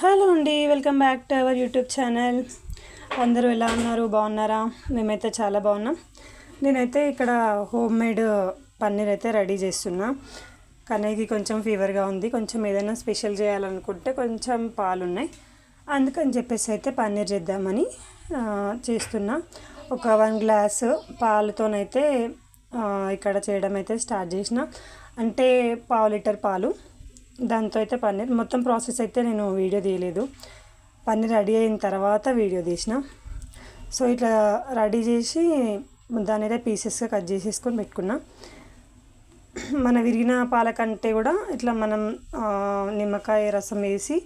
Hello అండి welcome back to our YouTube channel. అందరూ ఎలా ఉన్నారు? బాగున్నారా? మేమైతే చాలా బాగున్నాం. నేనైతే ఇక్కడ హోమ్ మేడ్ పన్నీర్ అయితే రెడీ చేస్తున్నా. కన్నయ్యకి కొంచెం ఫీవర్గా ఉంది. కొంచెం ఏదైనా స్పెషల్ చేయాలనుకుంటే కొంచెం పాలు ఉన్నాయి అందుకని చెప్పేసి అయితే పన్నీర్ చేద్దామని చేస్తున్నా. ఒక వన్ గ్లాస్ పాలతోనైతే ఇక్కడ చేయడం అయితే స్టార్ట్ చేసిన. అంటే పావు లీటర్ పాలు. దాంతో అయితే పన్నీర్ మొత్తం ప్రాసెస్ అయితే నేను వీడియో తీయలేదు. పన్నీర్ రెడీ అయిన తర్వాత వీడియో తీసిన. సో ఇట్లా రెడీ చేసి దాని అయితే పీసెస్గా కట్ చేసేసుకొని పెట్టుకున్నా. మన విరిగిన పాల కంటే కూడా ఇట్లా మనం నిమ్మకాయ రసం వేసి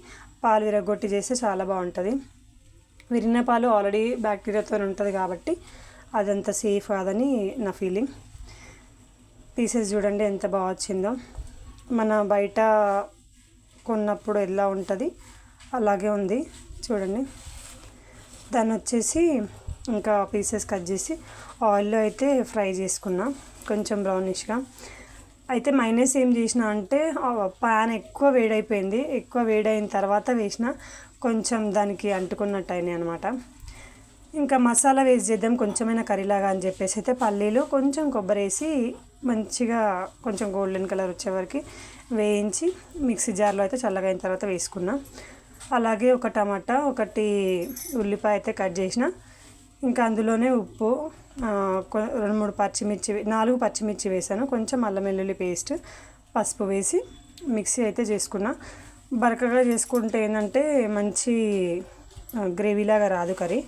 పాలు విరగొట్టి చేస్తే చాలా బాగుంటుంది. విరిగిన పాలు ఆల్రెడీ బ్యాక్టీరియాతో ఉంటుంది కాబట్టి అదంత సేఫ్ కాదని నా ఫీలింగ్. పీసెస్ చూడండి ఎంత బాగా వచ్చిందో. మన బయట కొన్నప్పుడు ఎలా ఉంటుంది అలాగే ఉంది. చూడండి. దాన్ని వచ్చేసి ఇంకా పీసెస్ కట్ చేసి ఆయిల్లో అయితే ఫ్రై చేసుకున్నా. కొంచెం బ్రౌనిష్గా. అయితే మైనస్ ఏం చేసిన అంటే ప్యాన్ ఎక్కువ వేడైపోయింది. ఎక్కువ వేడైన తర్వాత వేసిన కొంచెం దానికి అంటుకున్నట్టు అయినాయి అనమాట ఇంకా మసాలా వేసి చేద్దాం. కొంచెమైనా కర్రీలాగా అని చెప్పేసి అయితే పల్లీలు కొంచెం కొబ్బరి వేసి మంచిగా కొంచెం గోల్డెన్ కలర్ వచ్చేవరకు వేయించి మిక్సీ జార్లో అయితే చల్లగా అయిన తర్వాత వేసుకున్నా. అలాగే ఒక టమాటా ఒకటి ఉల్లిపాయ అయితే కట్ చేసిన. ఇంకా అందులోనే ఉప్పు రెండు మూడు పచ్చిమిర్చి నాలుగు పచ్చిమిర్చి వేసాను. కొంచెం అల్లం వెల్లుల్లి పేస్ట్ పసుపు వేసి మిక్సీ అయితే చేసుకున్నా. బరకగా చేసుకుంటే ఏంటంటే మంచి గ్రేవీలాగా రాదు కర్రీ.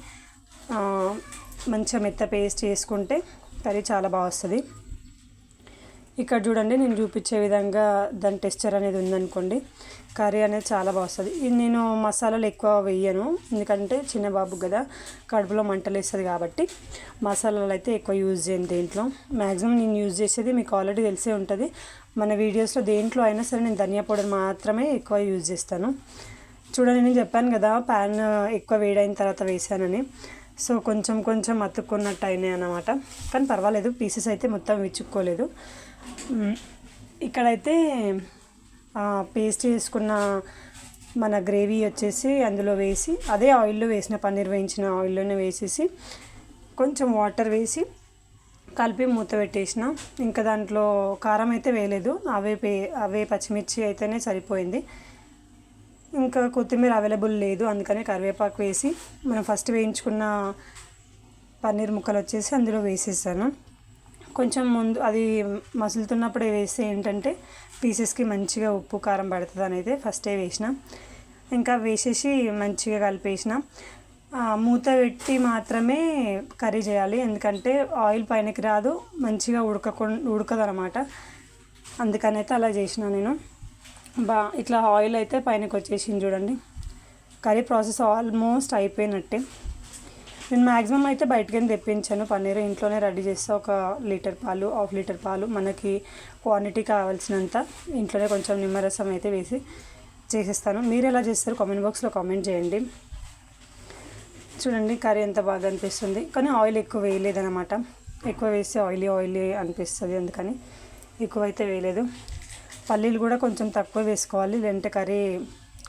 మంచిగా మెత్త పేస్ట్ చేసుకుంటే కర్రీ చాలా బాగా వస్తుంది. ఇక్కడ చూడండి నేను చూపించే విధంగా దాని టెక్స్చర్ అనేది ఉందనుకోండి. కర్రీ అనేది చాలా బాగుస్తుంది ఇది నేను మసాలాలు ఎక్కువ వేయను. ఎందుకంటే చిన్న బాబు కదా కడుపులో మంటలు వేస్తుంది కాబట్టి మసాలాలు అయితే ఎక్కువ యూజ్ చేయను దేంట్లో. మ్యాక్సిమం నేను యూజ్ చేసేది మీకు ఆల్రెడీ తెలిసే ఉంటుంది. మన వీడియోస్లో దేంట్లో అయినా సరే నేను ధనియా పౌడర్ మాత్రమే ఎక్కువ యూజ్ చేస్తాను. చూడండి నేను చెప్పాను కదా ప్యాన్ ఎక్కువ వేడైన తర్వాత వేసానని. సో కొంచెం కొంచెం అతుక్కున్నట్టు అయినాయి అన్నమాట. కానీ పర్వాలేదు పీసెస్ అయితే మొత్తం విచ్చుక్కోలేదు ఇక్కడైతే పేస్ట్ చేసుకున్న మన గ్రేవీ వచ్చేసి అందులో వేసి అదే ఆయిల్లో వేసిన పన్నీర్ వేయించిన ఆయిల్లోనే వేసేసి కొంచెం వాటర్ వేసి కలిపి మూత పెట్టేసిన. ఇంకా దాంట్లో కారం అయితే వేయలేదు. అవే పే అవే పచ్చిమిర్చి అయితేనే సరిపోయింది. ఇంకా కొత్తిమీర అవైలబుల్ లేదు. అందుకనే కరివేపాకు వేసి మనం ఫస్ట్ వేయించుకున్న పన్నీర్ ముక్కలు వచ్చేసి అందులో వేసేసాను. కొంచెం ముందు అది మసులుతున్నప్పుడే వేస్తే ఏంటంటే పీసెస్కి మంచిగా ఉప్పు కారం పడుతుంది అనేది ఫస్టే వేసిన. ఇంకా వేసేసి మంచిగా కలిపేసిన. మూత పెట్టి మాత్రమే కర్రీ చేయాలి. ఎందుకంటే ఆయిల్ పైనకి రాదు మంచిగా ఉడకకుండా ఉడకదు అనమాట అందుకనైతే అలా చేసిన నేను. బా ఇట్లా ఆయిల్ అయితే పైనకి వచ్చేసింది చూడండి. కర్రీ ప్రాసెస్ ఆల్మోస్ట్ అయిపోయినట్టే. నేను మ్యాక్సిమం అయితే బయటకని తెప్పించాను. పన్నీర్ ఇంట్లోనే రెడీ చేస్తా. ఒక లీటర్ పాలు హాఫ్ లీటర్ పాలు. మనకి క్వాంటిటీ కావాల్సినంత ఇంట్లోనే కొంచెం నిమ్మరసం అయితే వేసి చేసేస్తాను. మీరు ఎలా చేస్తారు? కామెంట్ బాక్స్లో కామెంట్ చేయండి. చూడండి కర్రీ ఎంత బాగా అనిపిస్తుంది. కానీ ఆయిల్ ఎక్కువ వేయలేదన్నమాట. ఎక్కువ వేస్తే ఆయిలీ ఆయిలీ అనిపిస్తుంది అందుకని ఎక్కువ అయితే వేయలేదు. పల్లీలు కూడా కొంచెం తక్కువ వేసుకోవాలి. లేదంటే కర్రీ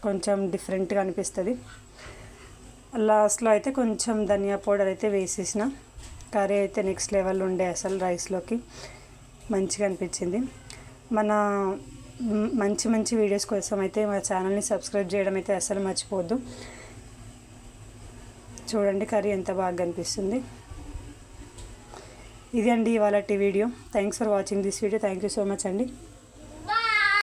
కొంచెం డిఫరెంట్గా అనిపిస్తుంది. లాస్ట్లో అయితే కొంచెం ధనియా పౌడర్ అయితే వేసేసిన. కర్రీ అయితే నెక్స్ట్ లెవెల్ ఉండే అసలు రైస్లోకి. మంచిగా అనిపించింది. మన మంచి మంచి వీడియోస్ కోసం అయితే మా ఛానల్ని సబ్స్క్రైబ్ చేయడం అయితే అసలు మర్చిపోవద్దు. చూడండి కర్రీ ఎంత బాగా కనిపిస్తుంది ఇది అండి ఇవాళ video. Thanks for watching this video thank you so much అండి.